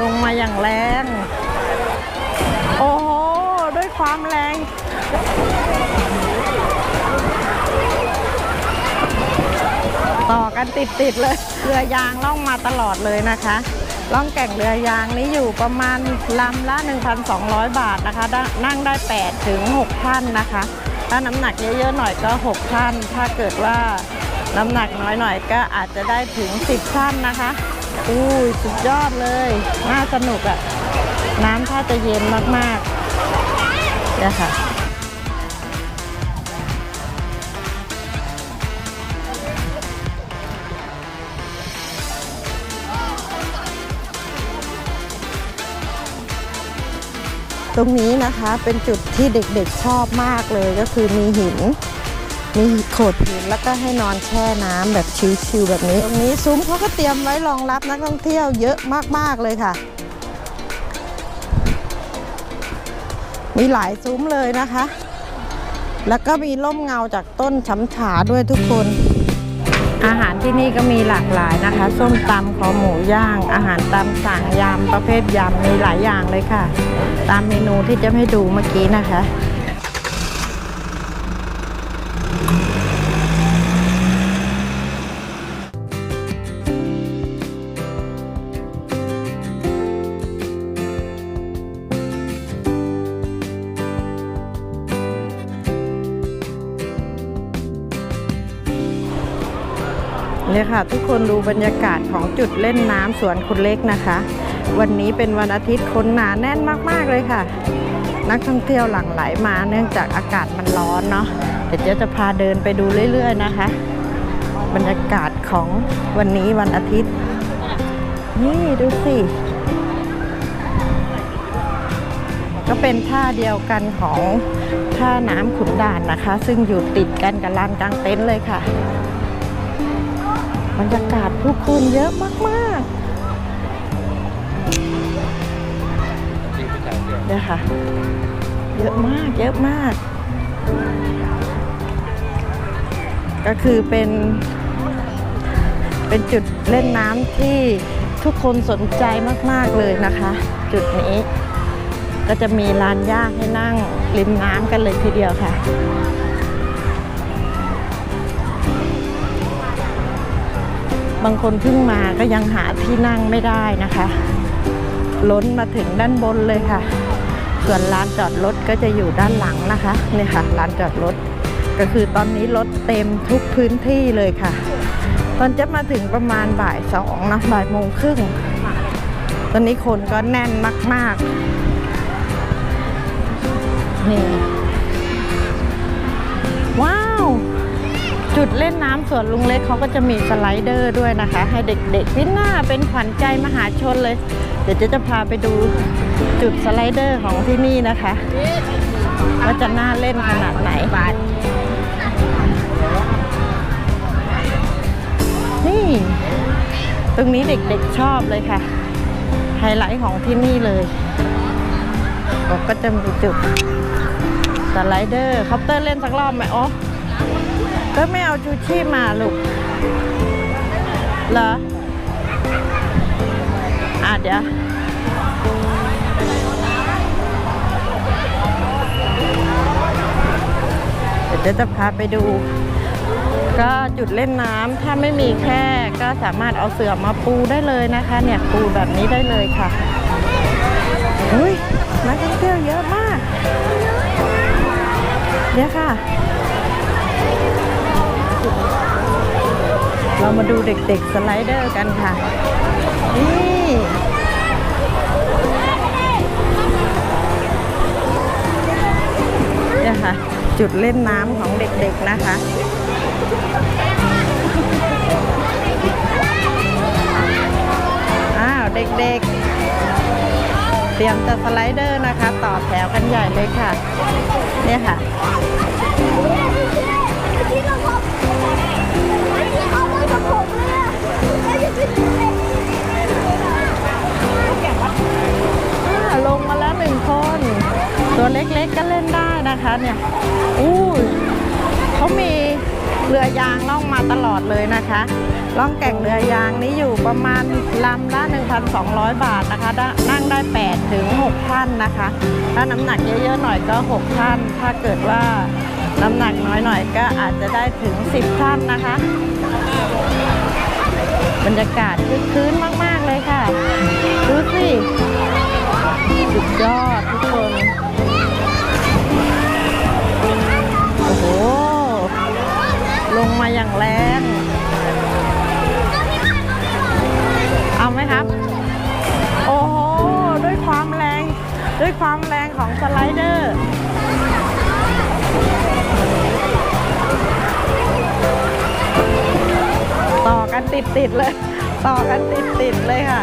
ลงมาอย่างแรง โอ้โห ด้วยความแรง ต่อกันติดๆเลย เรือยางล่องมาตลอดเลยนะคะล่องแก่งเรือยางนี้อยู่ประมาณลำละ 1,200 บาทนะคะ นั่งได้ 8 ถึง 6 ท่านนะคะ ถ้าน้ำหนักเยอะๆหน่อยก็ 6 ท่าน ถ้าเกิดว่า น้ำหนักน้อยหน่อยก็อาจจะได้ถึง 10ท่านนะคะอุ้ยสุดยอดเลย น่าสนุกอะ่ะ น้ำถ้าจะเย็นมากๆเนี่ยค่ะตรงนี้นะคะเป็นจุดที่เด็กๆชอบมากเลยก็คือมีหิน มีโขดหินแล้วก็ให้นอนแช่น้ำแบบชิลๆแบบนี้ ตรงนี้ซุ้มเขาก็เตรียมไว้รองรับนักท่องเที่ยวเยอะมากๆเลยค่ะ มีหลายซุ้มเลยนะคะ แล้วก็มีร่มเงาจากต้นช้ำฉาด้วยทุกคน อาหารที่นี่ก็มีหลากหลายนะคะ ส้มตำขอหมูย่าง อาหารตามสั่งยำประเภทยำมีหลายอย่างเลยค่ะ ตามเมนูที่จะให้ดูเมื่อกี้นะคะ เนี่ยค่ะทุกคนดูบรรยากาศของจุดเล่นน้ำสวนคุณเล็กนะคะ วันนี้เป็นวันอาทิตย์คนหนาแน่นมาก ๆ เลยค่ะ นักท่องเที่ยวหลั่งไหลมาเนื่องจากอากาศมันร้อนเนาะ เดี๋ยวเจ๊จะพาเดินไปดูเรื่อย ๆ นะคะ บรรยากาศของวันนี้วันอาทิตย์ นี่ดูสิ ก็เป็นท่าเดียวกันของท่าน้ำขุนด่านนะคะ ซึ่งอยู่ติดกันกับลานกลางเต็นท์เลยค่ะ บรรยากาศผู้คนเยอะมากๆเนี่ยค่ะ เยอะมาก เยอะมาก ก็คือเป็น เป็นจุดเล่นน้ำที่ทุกคนสนใจมาก ๆ เลยนะคะ จุดนี้ก็จะมีลานหญ้าให้นั่งริมน้ำกันเลยทีเดียวค่ะ บางคนเพิ่งมาก็ยังหาที่นั่งไม่ได้นะคะ ล้นมาถึงด้านบนเลยค่ะ ส่วนลานจอดรถก็จะอยู่ด้านหลังนะคะนี่ค่ะลานจอดรถ ก็คือตอนนี้รถเต็มทุกพื้นที่เลยค่ะ ตอนจะมาถึงประมาณบ่ายสองนะบ่ายโมงครึ่ง ตอนนี้คนก็แน่นมาก ๆ นี่ ว้าว จุดเล่นน้ำสวนลุงเล็กเขาก็จะมีสไลเดอร์ด้วยนะคะ ให้เด็กๆที่น่าเป็นขวัญใจมหาชนเลย เดี๋ยวจะจะพาไปดูจุดสไลเดอร์ของที่นี่นะคะว่าจะน่าเล่นขนาดไหน นี่ ตรงนี้เด็กๆชอบเลยค่ะ ไฮไลท์ของที่นี่เลยก็จะมีจุดสไลเดอร์คอปเตอร์เล่นสักรอบไหมอ๋อก็ไม่เอาชูชีพมาลูกเหรออะเดี๋ยวเดี๋ยวจะพาไปดู ก็จุดเล่นน้ำถ้าไม่มีแค่ก็สามารถเอาเสื่อมาปูได้เลยนะคะ เนี่ยปูแบบนี้ได้เลยค่ะอุ้ยนักท่องเที่ยวเยอะมากเดี๋ยค่ะ เรามาดูเด็กๆสไลเดอร์กันค่ะ นี่เนี่ยค่ะ จุดเล่นน้ำของเด็กๆนะคะ อ้าวเด็กๆ เตรียมจะสไลเดอร์นะคะ ต่อแถวกันใหญ่เลยค่ะ เนี่ยค่ะที่เราพบที่เขาไม่กับผมเลยอะแล้วลงมาแล้วหนึ่งคน ตัวเล็กๆก็เล่นได้นะคะเนี่ยอู้เขามี เรือยางล่องมาตลอดเลยนะคะ ล่องแก่งเรือยางนี้อยู่ประมาณลำละ 1,200 บาทนะคะ นั่งได้ 8 ถึง 6 ท่านนะคะ ถ้าน้ำหนักเยอะๆหน่อยก็ 6 ท่าน ถ้าเกิดว่าน้ำหนักน้อยหน่อยก็อาจจะได้ถึง 10 ท่านนะคะ บรรยากาศคึกคืนมาก ๆ เลยค่ะ ดูสิ สุดยอดทุกคน ลงมาอย่างแรง เอาไหมครับ โอ้โห ด้วยความแรง ด้วยความแรงของสไลเดอร์ต่อกันติดติดๆเลย ต่อกันติดติดๆเลยค่ะ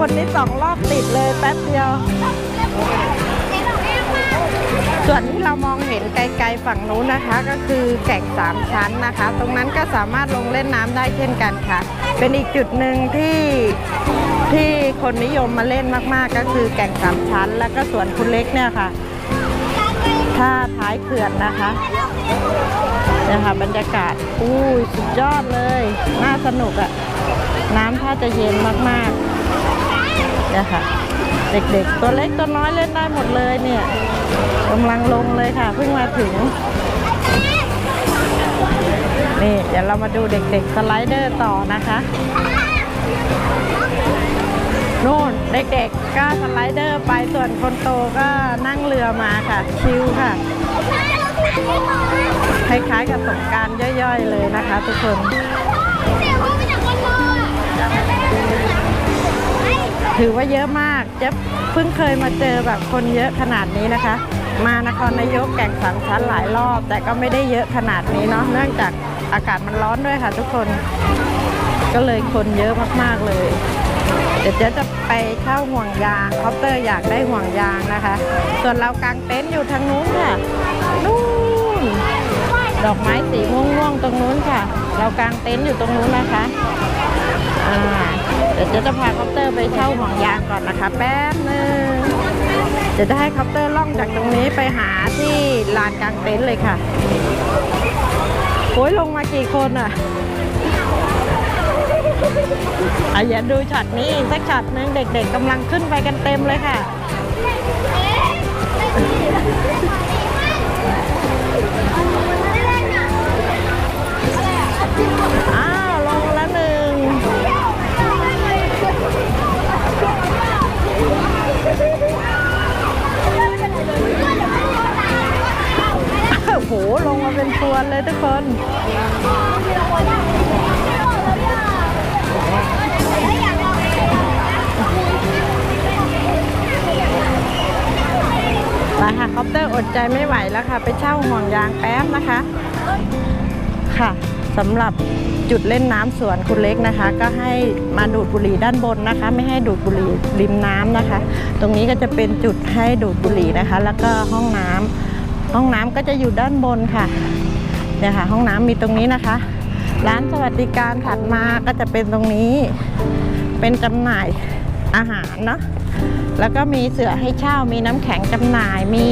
คนนี้สองรอบติดเลยแป๊บเดียว ส่วนที่เรามองเห็นไกลๆฝั่งนู้นนะคะ ก็คือแก่งสามชั้นนะคะ ตรงนั้นก็สามารถลงเล่นน้ำได้เช่นกันค่ะ เป็นอีกจุดหนึ่งที่ที่คนนิยมมาเล่นมากๆ ก็คือแก่งสามชั้น แล้วก็สวนคุณเล็กเนี่ยค่ะท่าท้ายเขื่อนนะคะเนี่ยค่ะบรรยากาศอุ้ยสุดยอดเลย น่าสนุกอะ่ะ น้ำท่าจะเย็นมาก ๆ เนี่ยค่ะ เด็กๆ ตัวเล็กตัวน้อยเล่นได้หมดเลยเนี่ยกำลังลงเลยค่ะ เพิ่งมาถึง นี่เดี๋ยวเรามาดูเด็กๆสไลเดอร์ต่อนะคะนู่นเด็กๆก็สไลเดอร์ไปส่วนคนโตก็นั่งเรือมาค่ะ ชิลค่ะคล้ายๆกับสงการย่อยๆเลยนะคะ ทุกคน ถือว่าเยอะมากเจ๊เพิ่งเคยมาเจอแบบคนเยอะขนาดนี้นะคะ มานครนายกแก่งสามชั้นหลายรอบ แต่ก็ไม่ได้เยอะขนาดนี้เนาะเนื่องจากอากาศมันร้อนด้วยค่ะ ทุกคน ก็เลยคนเยอะมากๆเลย เดี๋ยวเจ๊จะไปเช่าห่วงยางคอปเตอร์อยากได้ห่วงยางนะคะ ส่วนเรากางเต็นท์อยู่ทางนู้นค่ะนู่นดอกไม้สีม่วงๆตรงนู้นค่ะ เรากางเต็นท์อยู่ตรงนู้นนะคะอ่า เดี๋ยวจะจะพาคอปเตอร์ไปเช่าห่วงยางก่อนนะคะ แป๊บหนึงเดี๋ยวจะให้คอปเตอร์ล่องจากตรงนี้ไปหาที่ลานกลางเต็นท์เลยค่ะโอ้ยลงมากี่คนอะอะอย่าดูช็อตนี้สักช็อตหนึงเด็กๆกำลังขึ้นไปกันเต็มเลยค่ะอ้าว ลงละหนึ่ง โห ลงมาเป็นพวนเลยทุกคนไปค่ะคอปเตอร์อดใจไม่ไหวแล้วค่ะ ไปเช่าห่วงยางแป๊บนะคะ ค่ะสำหรับจุดเล่นน้ำสวนคุณเล็กนะคะ ก็ให้มาดูดบุหรี่ด้านบนนะคะ ไม่ให้ดูดบุหรี่ริมน้ำนะคะ ตรงนี้ก็จะเป็นจุดให้ดูดบุหรี่นะคะ แล้วก็ห้องน้ำ ห้องน้ำก็จะอยู่ด้านบนค่ะเนี่ยค่ะ ห้องน้ำมีตรงนี้นะคะ ร้านสวัสดิการถัดมาก็จะเป็นตรงนี้ เป็นจำหน่ายอาหารเนาะแล้วก็มีเสือให้เช่ามีน้ำแข็งจำหน่ายมี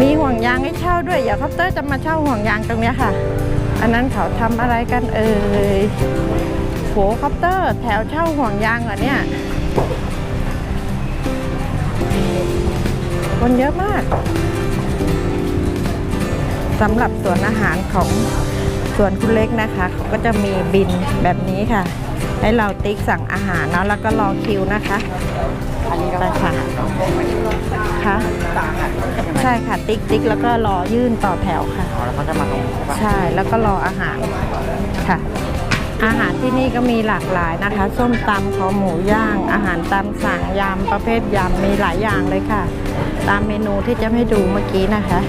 มีห่วงยางให้เช่าด้วยเดี๋ยวคอปเตอร์จะมาเช่าห่วงยางตรงเนี้ยค่ะ อันนั้นเขาทำอะไรกันเอ่ยโหคอปเตอร์ แถวเช่าห่วงยางเหรอเนี่ย คนเยอะมากสำหรับสวนอาหารของสวนคุณเล็กนะคะเขาก็จะมีบินแบบนี้ค่ะ ให้เราติ๊กสั่งอาหารเนาะแล้วก็รอคิวนะคะไปค่ะค่ะใช่ค่ะติ๊กติ๊กแล้วก็รอยื่นต่อแถวค่ะแล้วเขาจะมาตรงนี้ใช่ปะใช่แล้วก็รออาหารค่ะ อาหารที่นี่ก็มีหลากหลายนะคะ ส้มตำคอหมูย่าง อาหารตามสั่งยำประเภทยำมีหลายอย่างเลยค่ะ ตามเมนูที่จะให้ดูเมื่อกี้นะคะ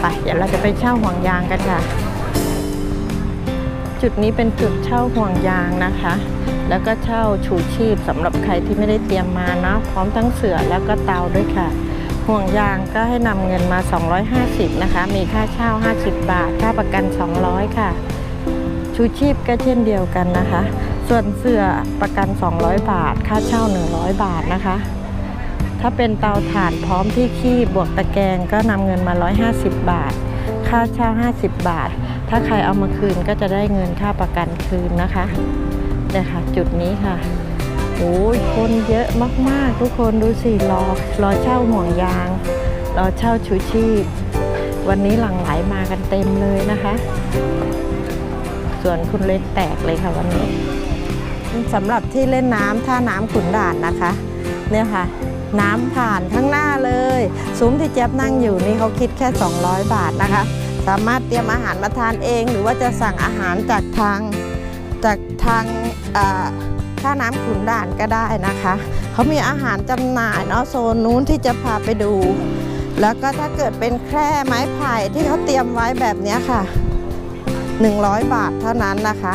ไปเดี๋ยวเราจะไปเช่าห่วงยางกันค่ะ จุดนี้เป็นจุดเช่าห่วงยางนะคะ แล้วก็เช่าชูชีพสำหรับใครที่ไม่ได้เตรียมมานะพร้อมทั้งเสือแล้วก็เตาด้วยค่ะ ห่วงยางก็ให้นำเงินมา 250 นะคะ มีค่าเช่า 50 บาท ค่าประกัน 200 ค่ะ ชูชีพก็เช่นเดียวกันนะคะ ส่วนเสื้อประกัน 200 บาท ค่าเช่า 100 บาทนะคะ ถ้าเป็นเตาถ่านพร้อมที่คีบบวกตะแกรงก็นำเงินมา 150 บาท ค่าเช่า 50 บาท ถ้าใครเอามาคืนก็จะได้เงินค่าประกันคืนนะคะเนี่ยค่ะจุดนี้ค่ะโอ้ยคนเยอะมากๆ ทุกคนดูสิรอรอเช่าห่วงยางรอเช่าชูชีพ วันนี้หลั่งไหลมากันเต็มเลยนะคะ ส่วนคุณเล็กแตกเลยค่ะวันนี้สำหรับที่เล่นน้ำท่าน้ำขุนด่านนะคะ เนี่ยค่ะ น้ำผ่านข้างหน้าเลยซุ้มที่เจี๊ยบนั่งอยู่นี่เขาคิดแค่ 200 บาทนะคะ สามารถเตรียมอาหารมาทานเอง หรือว่าจะสั่งอาหารจากทางจากทางท่าน้ำขุนด่านก็ได้นะคะ เขามีอาหารจำหน่ายเนาะโซนนู้นที่จะพาไปดู แล้วก็ถ้าเกิดเป็นแคร่ไม้ไผ่ที่เขาเตรียมไว้แบบนี้ค่ะ 100 บาทเท่านั้นนะคะ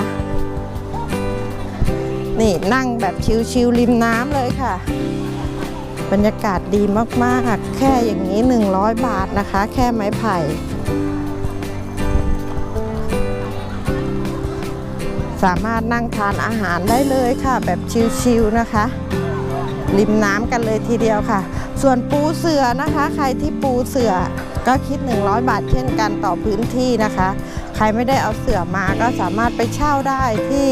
นี่นั่งแบบชิลๆริมน้ำเลยค่ะ บรรยากาศดีมากๆ แค่อย่างนี้ 100 บาทนะคะ แค่ไม้ไผ่ สามารถนั่งทานอาหารได้เลยค่ะ แบบชิลๆนะคะ ริมน้ำกันเลยทีเดียวค่ะ ส่วนปูเสือนะคะ ใครที่ปูเสือก็คิด 100 บาทเช่นกันต่อพื้นที่นะคะ ใครไม่ได้เอาเสือมาก็สามารถไปเช่าได้ที่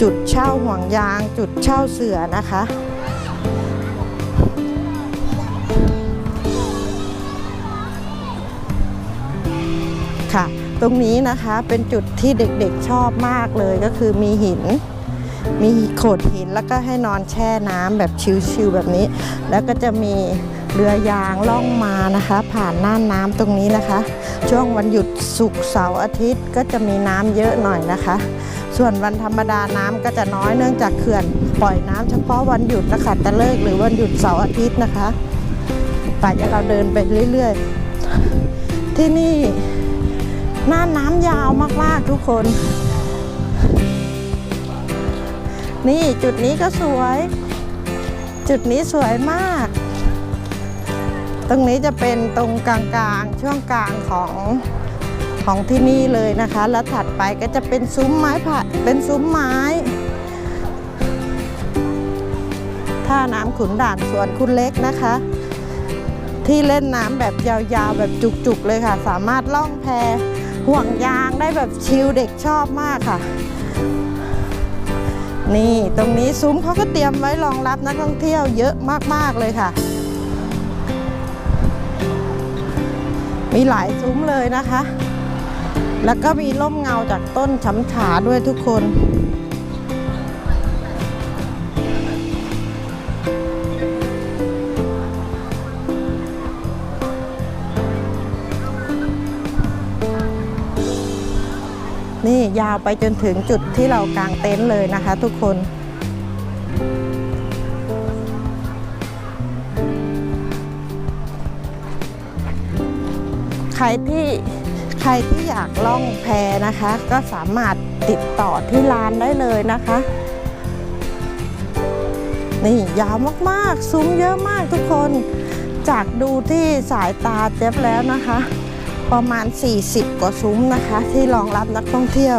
จุดเช่าห่วงยาง จุดเช่าเสือนะคะค่ะ ตรงนี้นะคะเป็นจุดที่เด็กๆชอบมากเลยก็คือมีหิน มีโขดหินแล้วก็ให้นอนแช่น้ำแบบชิลๆแบบนี้ แล้วก็จะมีเรือยางล่องมานะคะ ผ่านน่านน้ำตรงนี้นะคะ ช่วงวันหยุดศุกร์เสาร์อาทิตย์ก็จะมีน้ำเยอะหน่อยนะคะ ส่วนวันธรรมดาน้ำก็จะน้อยเนื่องจากเขื่อน ปล่อยน้ำเฉพาะวันหยุดนะคะตะเลิกหรือวันหยุดเสาร์อาทิตย์นะคะไปจะเราเดินไปเรื่อย ๆ ที่นี่ หน้าน้ำยาวมากๆทุกคน นี่จุดนี้ก็สวย จุดนี้สวยมาก ตรงนี้จะเป็นตรงกลางๆ ช่วงกลางของของที่นี่เลยนะคะ แล้วถัดไปก็จะเป็นซุ้มไม้ผ่เป็นซุ้มไม้ท่าน้ำขุนด่านสวนคุณเล็กนะคะ ที่เล่นน้ำแบบยาวๆ แบบจุกๆเลยค่ะ สามารถล่องแพ ห่วงยางได้แบบชิลเด็กชอบมากค่ะ นี่ตรงนี้ซุ้มเขาก็เตรียมไว้รองรับนักท่องเที่ยวเยอะมากๆเลยค่ะ มีหลายซุ้มเลยนะคะ แล้วก็มีร่มเงาจากต้นช้ำฉาด้วยทุกคน ยาวไปจนถึงจุดที่เรากางเต็นท์เลยนะคะทุกคนใครที่ใครที่อยากล่องแพนะคะ ก็สามารถติดต่อที่ร้านได้เลยนะคะ นี่ยาวมากๆ ซุ้มเยอะมากทุกคน จากดูที่สายตาเจ็บแล้วนะคะ ประมาณ 40 กว่าซุ้มนะคะ ที่รองรับนักท่องเที่ยว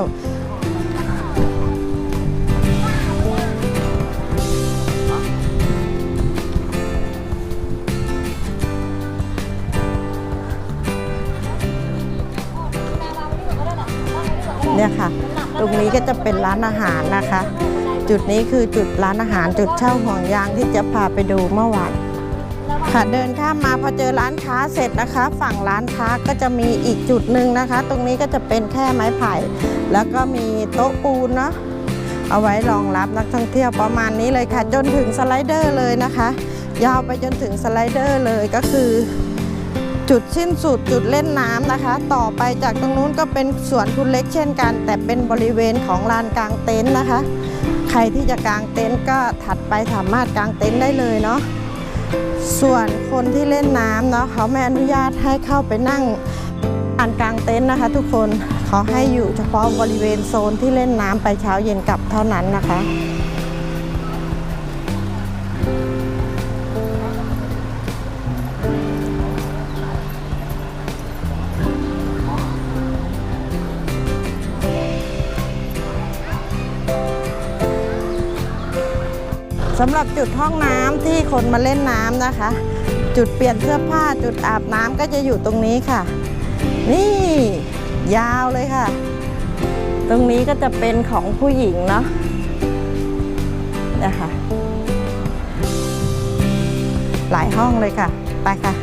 เนี่ยค่ะ ตรงนี้ก็จะเป็นร้านอาหารนะคะ จุดนี้คือจุดร้านอาหารจุดเช่าห่วงยางที่จะพาไปดูเมื่อวาน ค่ะเดินข้ามมาพอเจอร้านค้าเสร็จนะคะ ฝั่งร้านค้าก็จะมีอีกจุดหนึ่งนะคะ ตรงนี้ก็จะเป็นแค่ไม้ไผ่ แล้วก็มีโต๊ะปูนเนาะเอาไว้รองรับนักท่องเที่ยวประมาณนี้เลยค่ะ จนถึงสไลเดอร์เลยนะคะ ยาวไปจนถึงสไลเดอร์เลยก็คือ จุดสิ้นสุดจุดเล่นน้ำนะคะ ต่อไปจากตรงนู้นก็เป็นสวนคุณเล็กเช่นกัน แต่เป็นบริเวณของลานกลางเต็นท์นะคะ ใครที่จะกางเต็นท์ก็ถัดไปสามารถกางเต็นท์ได้เลยเนาะ ส่วนคนที่เล่นน้ำเนาะเขาไม่อนุญาตให้เข้าไปนั่งอันกลางเต็นท์นะคะ ทุกคนเขาให้อยู่เฉพาะบริเวณโซนที่เล่นน้ำไปเช้าเย็นกลับเท่านั้นนะคะ สำหรับจุดห้องน้ำที่คนมาเล่นน้ำนะคะ จุดเปลี่ยนเสื้อผ้าจุดอาบน้ำก็จะอยู่ตรงนี้ค่ะ นี่ยาวเลยค่ะ ตรงนี้ก็จะเป็นของผู้หญิงเนาะนะคะหลายห้องเลยค่ะ ไปค่ะ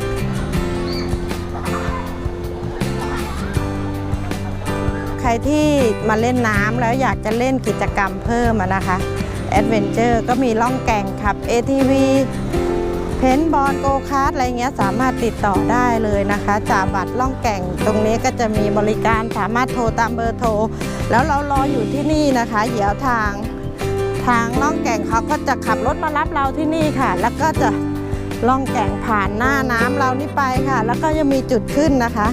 ใครที่มาเล่นน้ำแล้วอยากจะเล่นกิจกรรมเพิ่มนะคะ แอดเวนเจอร์ก็มีล่องแก่งขับ ATV เพนบอลโกคาร์ดอะไรเงี้ยสามารถติดต่อได้เลยนะคะจากบัตรล่องแก่งตรงนี้ก็จะมีบริการสามารถโทรตามเบอร์โทร แล้วเรารออยู่ที่นี่นะคะเดี๋ยวทางทางล่องแก่งเขาก็จะขับรถมารับเราที่นี่ค่ะ แล้วก็จะล่องแก่งผ่านหน้าน้ำเรานี่ไปค่ะ แล้วก็ยังมีจุดขึ้นนะคะ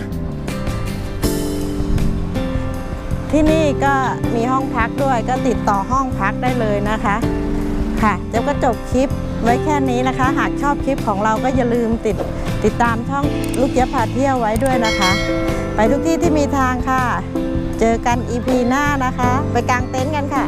ที่นี่ก็มีห้องพักด้วยก็ติดต่อห้องพักได้เลยนะคะ ค่ะเดี๋ยวก็จบคลิปไว้แค่นี้นะคะ หากชอบคลิปของเราก็อย่าลืมติดติดตามช่องลูกเจี๊ยบพาเที่ยวไว้ด้วยนะคะ ไปทุกที่ที่มีทางค่ะ เจอกัน EP หน้านะคะ ไปกางเต็นท์กันค่ะ